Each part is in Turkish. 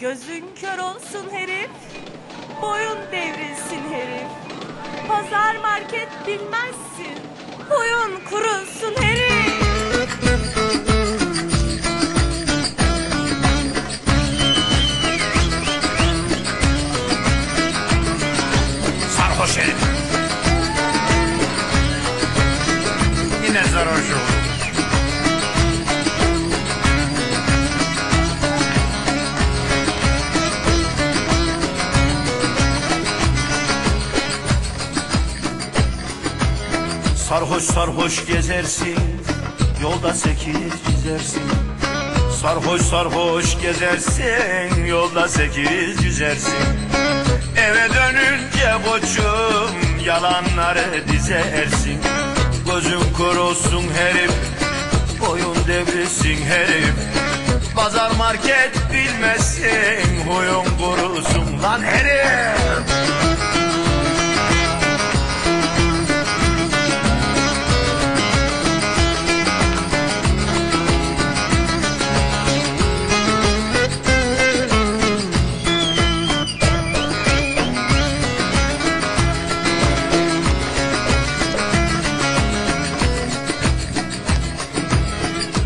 Gözün kör olsun herif. Boyun devrilsin herif. Pazar market bilmezsin. Huyun kurusun herif. Sarhoş sarhoş gezersin Yolda sekiz çizersin Sarhoş sarhoş gezersin Yolda sekiz yüzersin. Eve dönünce koçum Yalanları dizersin. Gözün kurusun herif Boyun devrilsin herif. Pazar market bilmezsin Huyun kurusun lan herif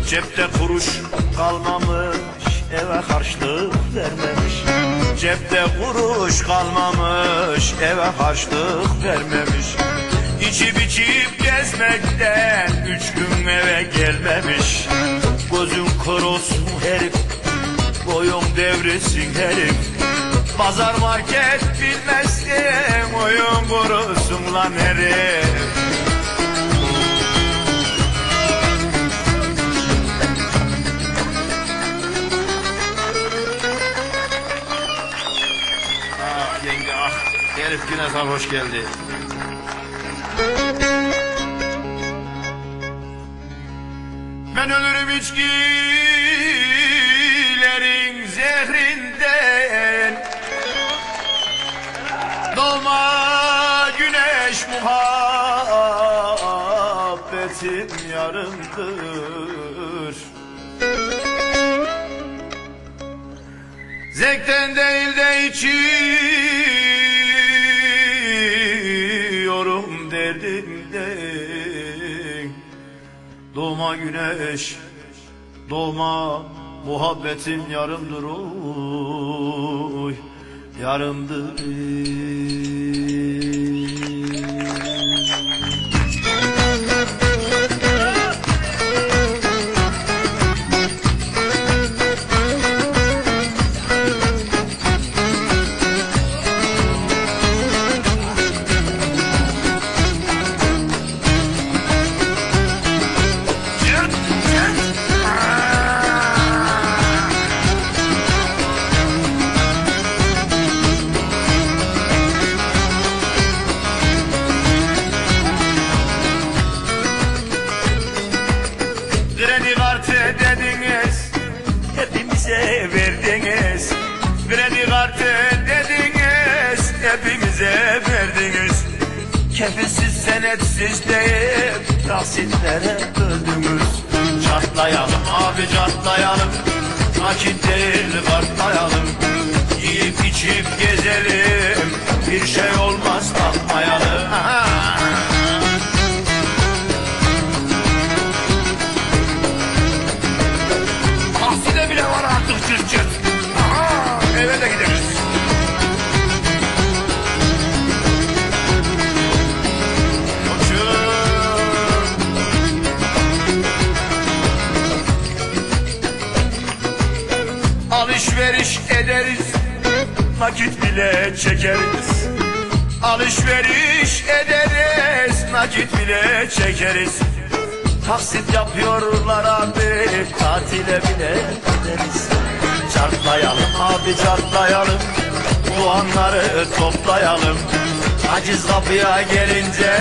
Cepte kuruş kalmamış eve harçlık vermemiş. Cepte kuruş kalmamış eve harçlık vermemiş. İçip içip gezmekten üç gün eve gelmemiş. Gözün kör olsun herif boyun devresin herif. Pazar market bilmezsin oyun kurusun lan herif Herif yine sarhoş geldi. Ben ölürüm içkilerin zehrinden Dolma güneş muhabbetim yarımdır Zevkten değil de içiyorum Doğma güneş, doğma muhabbetin yarımdır oy Yarımdır Hepimize verdiniz Kefilsiz senetsiz deyip Taksitlere böldünüz. Çatlayalım abi çatlayalım. Nakit değil kartlayalım ederiz. Nakit bile çekeriz. Alışveriş ederiz. Nakit bile çekeriz. Taksit yapıyorlar abi Tatile bile gideriz. Çarplayalım abi çarplayalım Puanları toplayalım. Aciz kapıya gelince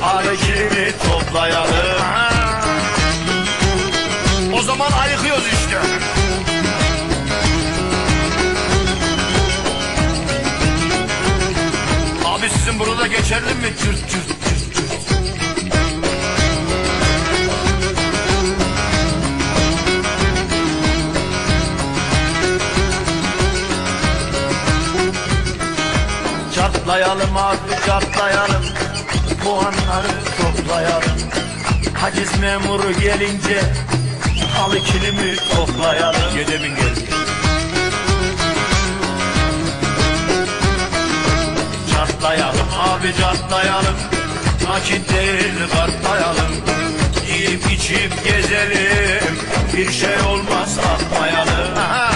Harekini toplayalım Abi sizin burada geçerli mi? Cürt cürt cürt cürt? Çatlayalım abi çatlayalım. Puanları toplayalım. Haciz memuru gelince Halı kilimi toplayalım. Gece bin Çatlayalım abi çatlayalım Nakit değil kartlayalım Yiyip içip gezelim. Bir şey olmaz atmayalım Aha.